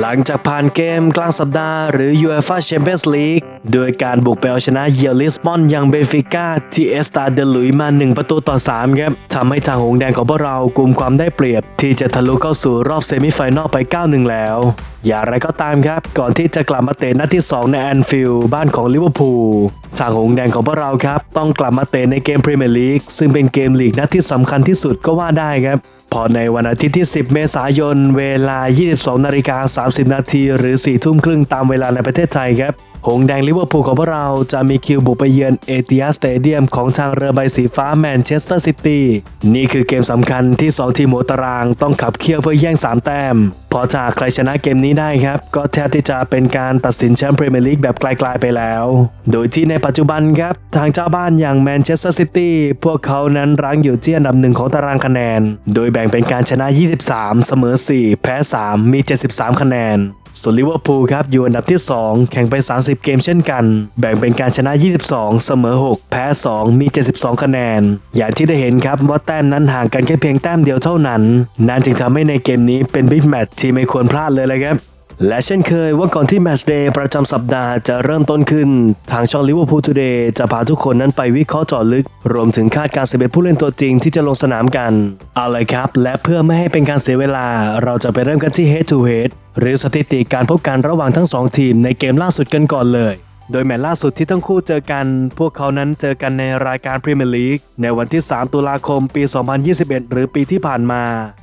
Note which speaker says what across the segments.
Speaker 1: หลังจากผ่านเกมกลางสัปดาห์หรือ UEFA Champions League โดยการบุกไปเอาชนะเยลิสบอนย่างเบนฟิก้าที่เอสตาเดลุยมา 1 ประตูต่อ 3 ครับทำให้ทางหงแดงของพวกเรากลุ่มความได้เปรียบ ที่จะทะลุเข้าสู่รอบเซมิไฟแนอลไป 9-1 แล้ว อย่างไรก็ตามครับ ก่อนที่จะกลับมาเตะนัดที่ 2 ในแอนฟิลด์บ้านของลิเวอร์พูลทางหงแดงของพวกเราครับต้องกลับมาเตะในเกมพรีเมียร์ลีกซึ่งเป็นเกมลีกนัดที่สำคัญที่สุดก็ว่าได้ครับ พอในวันอาทิตย์ที่ 10 เมษายน เวลา 22 นาฬิกา 30 นาที หรือ 4 ทุ่มครึ่งตามเวลาในประเทศไทยครับ หงแดงลิเวอร์พูลของพวกเราจะมีคิวบุกไปเยือนเอติอาสเตเดียมของทางเรือใบสีฟ้าแมนเชสเตอร์ซิตี้นี่คือเกมสำคัญที่ 2 ทีมหัวตารางต้องขับเคี่ยวเพื่อแย่ง 3 แต้ม พอจากใครชนะเกมนี้ได้ครับ ก็แทบที่จะเป็นการตัดสินแชมป์พรีเมียร์ลีกแบบไกลๆไปแล้ว โดยที่ในปัจจุบันครับ ทางเจ้าบ้านอย่างแมนเชสเตอร์ซิตี้พวกเขานั้นรั้งอยู่ที่อันดับหนึ่งของตารางคะแนน โดยแบ่งเป็นการชนะ 23 เสมอ 4 แพ้ 3 มี 73 คะแนน ส่วนลิเวอร์พูลครับอยู่อันดับที่ 2 แข่งไป 30 เกมเช่นกัน แบ่งเป็นการชนะ 22 เสมอ 6 แพ้ 2 มี 72 คะแนน อย่างที่ได้เห็นครับว่าแต้มนั้นห่างกันแค่เพียงแต้มเดียวเท่านั้น นั่นจึงทำให้ในเกมนี้เป็นบิ๊กแมตช์ที่ไม่ควรพลาดเลยเลยครับ และเช่นเคยว่าก่อนที่แมตช์เดย์ประจำสัปดาห์จะเริ่มต้นขึ้น ทางช่องลิเวอร์พูลทูเดย์จะพาทุกคนนั้นไปวิเคราะห์เจาะลึก รวมถึงคาดการณ์11ผู้เล่นตัวจริงที่จะลงสนามกัน เอาเลยครับ และเพื่อไม่ให้เป็นการเสียเวลา เราจะไปเริ่มกันที่ head to head หรือสถิติการพบกันระหว่างทั้งสองทีมในเกมล่าสุดกันก่อนเลย โดยแมตช์ล่าสุดที่ทั้งคู่เจอกัน พวกเขานั้นเจอกันในรายการพรีเมียร์ลีกในวันที่ 3 ตุลาคมปี 2021 หรือปีที่ผ่านมา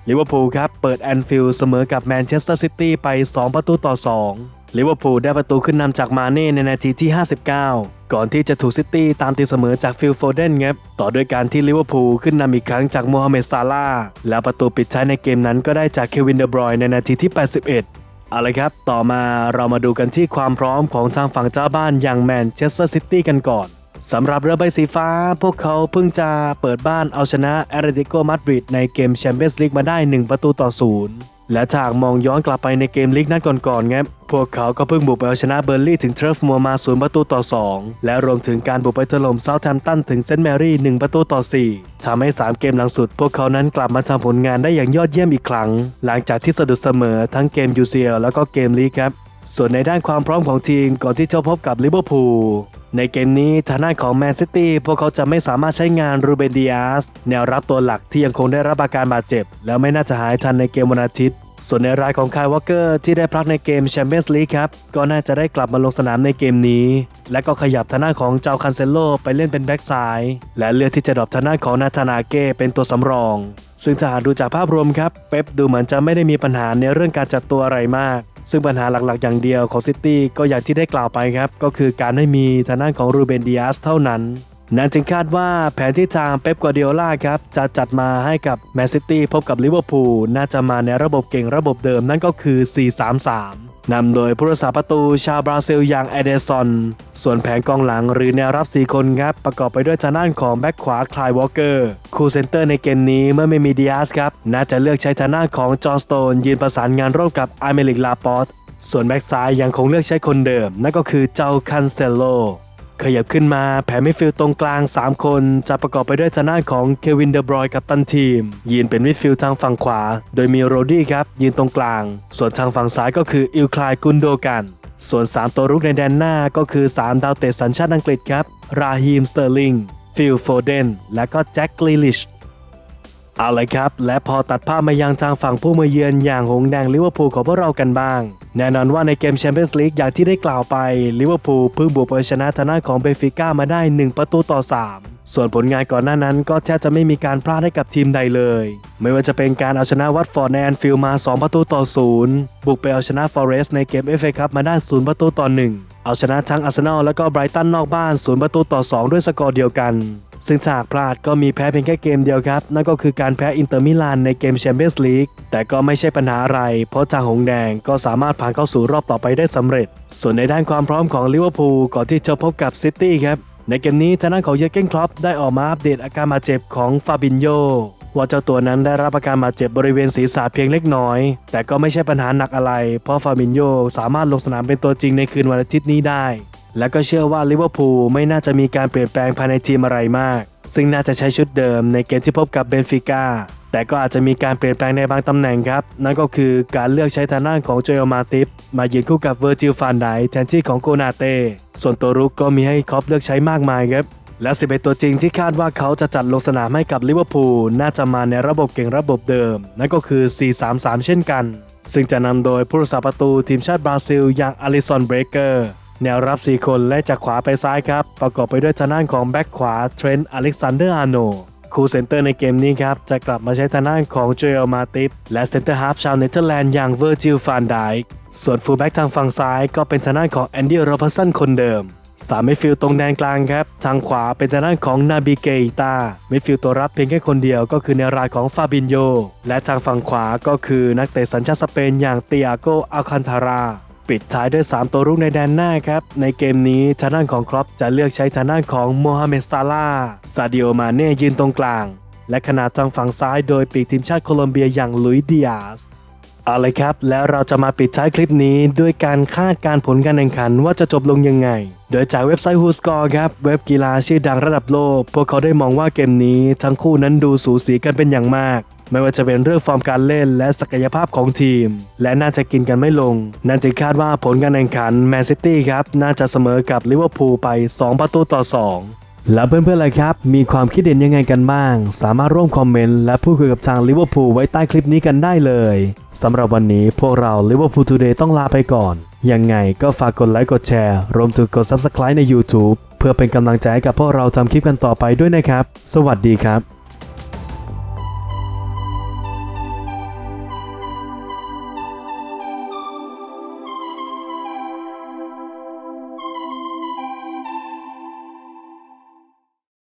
Speaker 1: ลิเวอร์พูลครับเปิดแอนฟิลด์เสมอกับแมนเชสเตอร์ซิตี้ไป 2 ประตูต่อ 2ลิเวอร์พูลได้ประตูขึ้นนำจากมาเน่ในนาทีที่ 59 ก่อนที่จะถูกซิตี้ตามตีเสมอจากฟิลโฟเดนครับต่อด้วยการที่ลิเวอร์พูลขึ้นนำอีกครั้งจากโมฮัมเหม็ดซาลาแล้วประตูปิดท้ายในเกมนั้นก็ได้จากเควินเดอบรอยในนาทีที่ 81 เอาละครับ ต่อมาเรามาดูกันที่ความพร้อมของทางฝั่งเจ้าบ้านอย่างแมนเชสเตอร์ซิตี้กันก่อนสำหรับเรือใบสีฟ้า พวกเขาเพิ่งจะเปิดบ้านเอาชนะแอตเลติโกมาดริดในเกมแชมเปี้ยนส์ลีกมาได้ 1 ประตูต่อศูนย์ และถ้ากมองย้อนกลับไปในเกมลีกนัดก่อนๆครับพวกเขาก็เพิ่งบุกไปเอาชนะเบอร์ลี่ถึงเทรฟมัวมาศูนย์ประตูต่อ 2 และรวมถึงการบุกไปถล่มเซาท์แฮมป์ตันถึงเซนต์แมรี่ 1 ประตูต่อ 4ทำให้ 3 เกมหลังสุด พวกเขานั้นกลับมาทำผลงานได้อย่างยอดเยี่ยมอีกครั้ง หลังจากที่สะดุดเสมอทั้งเกม UCL แล้วก็เกมลีกครับ ส่วนในด้านความพร้อมของทีมก่อนที่จะพบกับลิเวอร์พูล ในเกมนี้ทางด้านของแมนซิตี้พวกเขาจะไม่สามารถใช้งานรูเบนดิอาสแนวรับตัวหลักที่ยังคงได้รับอาการบาดเจ็บ แล้วไม่น่าจะหายทันในเกมวันอาทิตย์ ส่วนในรายของคายวอเกอร์ที่ได้พักในเกมแชมเปี้ยนส์ลีกครับ ก็น่าจะได้กลับมาลงสนามในเกมนี้ และก็ขยับทางด้านของเจ้าคันเซโลไปเล่นเป็นแบ็กซ้ายและเลือกที่จะดรอปทางด้านของนาธานาเก้เป็นตัวสำรอง ซึ่งถ้าหากดูจากภาพรวมครับเป๊ปดูเหมือนจะไม่ได้มีปัญหาในเรื่องการจัดตัวอะไรมาก ซึ่งปัญหาหลักๆ อย่างเดียวของซิตี้ก็อย่างที่ได้กล่าวไปครับ ก็คือการไม่มีทางด้านของรูเบนดิอาสเท่านั้นนั่นจึงคาดว่าแผนที่ทางเป๊ปกัวเดียล่าครับจะจัดมาให้กับแมนซิตี้พบกับลิเวอร์พูลน่าจะมาในระบบเก่งระบบเดิมนั่นก็คือ 4-3-3 นำโดยผู้รักษาประตูชาวบราซิลอย่างเอเดซอน ส่วนแผงกองหลังหรือแนวรับ 4 คนครับ ประกอบไปด้วยจางด้านของแบ็คขวาคลายวอลเกอร์ คู่เซนเตอร์ในเกมนี้เมื่อไม่มีดิอาสครับ น่าจะเลือกใช้ทางด้านของจอห์นสโตน ยืนประสานงานร่วมกับไอเมลิกลาปอตส่วนแบ็กซ้ายยังคงเลือกใช้คนเดิม นั่นก็คือเจ้าคันเซโล ขยับขึ้นมาแผนมิดฟิลด์ตรงกลาง 3 คน จะประกอบไปด้วยจาน้าของเควินเดบรอยกับตันทีม ยืนเป็นมิดฟิลด์ทางฝั่งขวา โดยมีโรดี้ครับ ยืนตรงกลาง ส่วนทางฝั่งซ้ายก็คืออิลคลายกุนโดกัน ส่วน 3 ตัวรุกในแดนหน้าก็คือ 3 ดาวเตะสัญชาติอังกฤษครับ ราฮีม สเตอร์ลิง ฟิลโฟเดน และก็แจ็คกลิลิช เอาเลยครับ และพอตัดภาพมายังทางฝั่งผู้มาเยือนอย่างหงแดงลิเวอร์พูลของพวกเรากันบ้าง แน่นอนว่าในเกมแชมเปี้ยนส์ลีกอย่างที่ได้กล่าวไปลิเวอร์พูลเพิ่งบุกไปชนะทางด้าของเบฟิก้ามาได้ 1 ประตูต่อ 3ส่วนผลงานก่อนหน้านั้นก็แทบจะไม่มีการพลาดให้กับทีมใดเลย ไม่ว่าจะเป็นการเอาชนะวัตฟอร์ดในแอนฟิลด์มา 2 ประตูต่อ 0 บุกไปเอาชนะฟอเรสต์ในเกมเอฟเอคัพมาได้ 0 ประตูต่อ 1 เอาชนะทั้งอาร์เซนอลและก็ไบรตันนอกบ้าน 0 ประตูต่อ 2 ด้วยสกอร์เดียวกัน ซึ่งถ้ากพลาดก็มีแพ้เพียงแค่เกมเดียวครับ นั่นก็คือการแพ้อินเตอร์มิลานในเกมแชมเปี้ยนส์ลีกแต่ก็ไม่ใช่ปัญหาอะไร เพราะทางหงแดงก็สามารถผ่านเข้าสู่รอบต่อไปได้สำเร็จ ส่วนในด้านความพร้อมของลิเวอร์พูลก่อนที่จะพบกับซิตี้ครับในเกมนี้ทางด้านของเยอร์เกนคลอปได้ออกมาอัปเดตอาการบาดเจ็บของฟาบินโยว่าเจ้าตัวนั้นได้รับอาการบาดเจ็บบริเวณศีรษะเพียงเล็กน้อย แต่ก็ไม่ใช่ปัญหาหนักอะไร เพราะฟาบินโยสามารถลงสนามเป็นตัวจริงในคืนวันอาทิตย์นี้ได้ และก็เชื่อว่าลิเวอร์พูลไม่น่าจะมีการเปลี่ยนแปลงภายในทีมอะไรมาก ซึ่งน่าจะใช้ชุดเดิมในเกมที่พบกับเบนฟิก้าแต่ก็อาจจะมีการเปลี่ยนแปลงในบางตำแหน่งครับ นั่นก็คือการเลือกใช้ทางด้านของโจเอลมาติฟมายืนคู่กับเวอร์จิลฟานไดแทนที่ของโกนาเต้ส่วนตัวรุกก็มีให้ครอปเลือกใช้มากมายครับและ11ตัวจริงที่คาดว่าเขาจะจัดลงสนามให้กับลิเวอร์พูลน่าจะมาในระบบเก่งระบบเดิม นั่นก็คือ 4-3-3 เช่นกัน ซึ่งจะนำโดยผู้รักษาประตูทีมชาติบราซิลอย่างอลิซอนเบรเกอร์ แนวรับ 4 คนและจากขวาไปซ้ายครับ ประกอบไปด้วยทางด้านของแบ็คขวาเทรนต์อเล็กซานเดอร์อาร์โนคูเซนเตอร์ในเกมนี้ครับ จะกลับมาใช้ทางด้านของเจอลมาติฟและเซนเตอร์ฮาร์ฟชาวเนเธอร์แลนด์อย่างเวอร์จิลฟานไดค์ส่วนฟูลแบ็กทางฝั่งซ้ายก็เป็นทางด้านของแอนดี้โรบัสันคนเดิมสามมิดฟิลด์ตรงแดนกลางครับ ทางขวาเป็นทางด้านของนาบิเกอิตามิดฟิลด์ตัวรับเพียงแค่คนเดียวก็คือในรายของฟาบินโย และทางฝั่งขวาก็คือนักเตะสัญชาติสเปนอย่างเตียโกอัลคันทารา ปิดท้ายด้วย 3 ตัวรุกในแดนหน้าครับ ในเกมนี้ทางด้านของครอปจะเลือกใช้ทางด้านของโมฮัมเหม็ดซาลาซาดิโอมาเน่ยืนตรงกลาง และขนาดทางฝั่งซ้ายโดยปีกทีมชาติโคลอมเบียอย่างลุยดิอาสเอาเลยครับ แล้วเราจะมาปิดท้ายคลิปนี้ด้วยการคาดการผลการแข่งขันว่าจะจบลงยังไง โดยจากเว็บไซต์ WhoScore ครับ เว็บกีฬาชื่อดังระดับโลก พวกเขาได้มองว่าเกมนี้ทั้งคู่นั้นดูสูสีกันเป็นอย่างมาก ไม่ว่าจะเป็นเรื่องฟอร์มการเล่นและศักยภาพของทีม และน่าจะกินกันไม่ลง นั่นจึงคาดว่าผลการแข่งขันแมนซิตี้ครับ น่าจะเสมอกับลิเวอร์พูลไป 2 ประตูต่อ 2 แล้วเพื่อนๆล่ะครับ มีความคิดเห็นยังไงกันบ้าง สามารถร่วมคอมเมนต์และพูดคุยกับทางลิเวอร์พูลไว้ใต้คลิปนี้กันได้เลยสำหรับวันนี้พวกเราลิเวอร์พูลทูเดย์ต้องลาไปก่อนยังไงก็ฝากกดไลค์กดแชร์ รวมถึงกด Subscribe ใน YouTube เพื่อเป็นกำลังใจให้กับพวกเราทำคลิปกันต่อไปด้วยนะครับ สวัสดีครับ